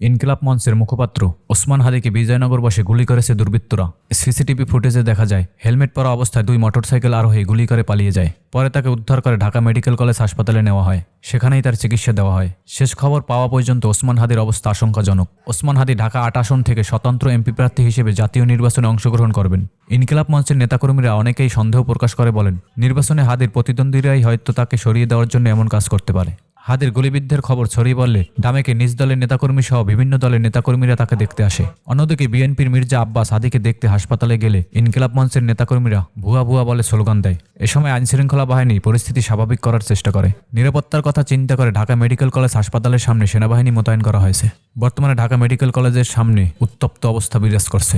ইনকিলাব মঞ্চের মুখপাত্র ওসমান হাদিকে বিজয়নগর বসে গুলি করেছে দুর্বৃত্তরা। সিসিটিভি ফুটেজে দেখা যায়, হেলমেট পরা অবস্থায় দুই মোটরসাইকেল আরোহী গুলি করে পালিয়ে যায়। পরে তাকে উদ্ধার করে ঢাকা মেডিকেল কলেজ হাসপাতালে নেওয়া হয়। সেখানেই তার চিকিৎসা দেওয়া হয়। শেষ খবর পাওয়া পর্যন্ত ওসমান হাদির অবস্থা আশঙ্কাজনক। ওসমান হাদি ঢাকা আট আসন থেকে স্বতন্ত্র এমপি প্রার্থী হিসেবে জাতীয় নির্বাচনে অংশগ্রহণ করবেন। ইনকিলাব মঞ্চের নেতাকর্মীরা অনেকেই সন্দেহ প্রকাশ করে বলেন, নির্বাচনে হাদির প্রতিদ্বন্দ্বীরাই হয়তো তাকে সরিয়ে দেওয়ার জন্য এমন কাজ করতে পারে। হাদির গুলিবিদ্ধের খবর ছড়িয়ে পড়লে ডামেকে নিজ দলের নেতাকর্মী সহ বিভিন্ন দলের নেতাকর্মীরা তাকে দেখতে আসে। অন্যদিকে বিএনপির মির্জা আব্বাস হাদিকে দেখতে হাসপাতালে গেলে ইনকিলাব মঞ্চের নেতাকর্মীরা ভুয়া ভুয়া বলে স্লোগান দেয়। এ সময় আইনশৃঙ্খলা বাহিনী পরিস্থিতি স্বাভাবিক করার চেষ্টা করে। নিরাপত্তার কথা চিন্তা করে ঢাকা মেডিকেল কলেজ হাসপাতালের সামনে সেনাবাহিনী মোতায়েন করা হয়েছে। বর্তমানে ঢাকা মেডিকেল কলেজের সামনে উত্তপ্ত অবস্থা বিরাজ করছে।